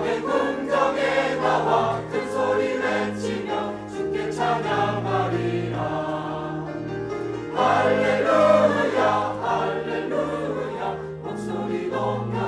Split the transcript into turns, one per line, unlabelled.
밤에 궁정에 나와 큰 소리 외치며 주께 찬양하리라. 할렐루야 할렐루야 목소리 높여